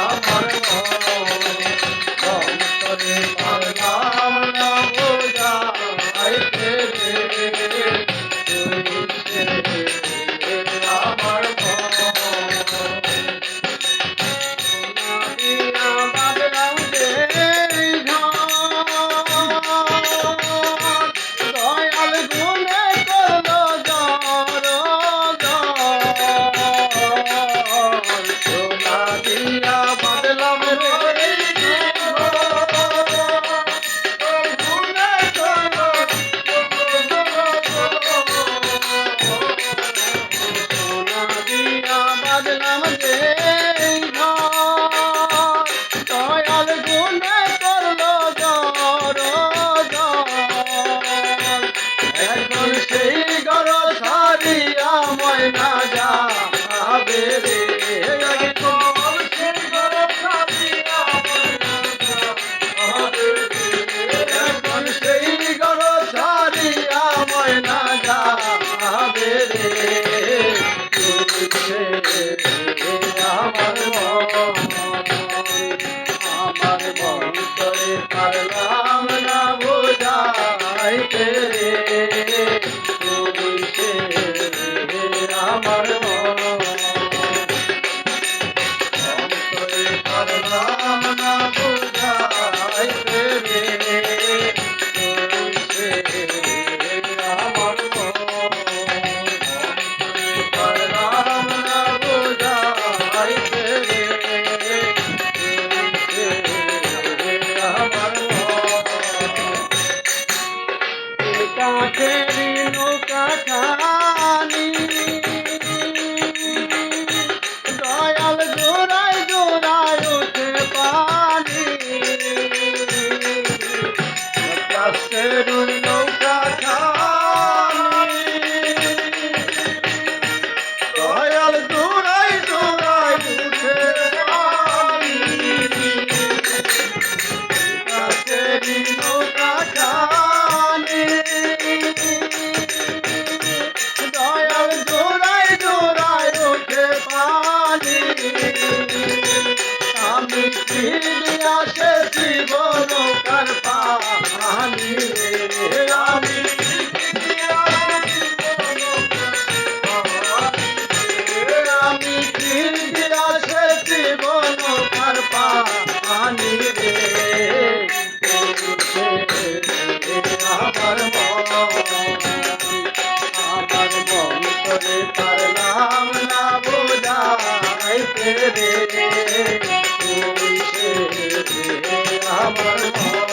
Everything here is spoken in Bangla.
আমার মন করে পারলাম Hey. কাঠের নৌকা খানি। দয়াল জোড়ায় জোড়ায় উঠে পানি। কাঠের Brahma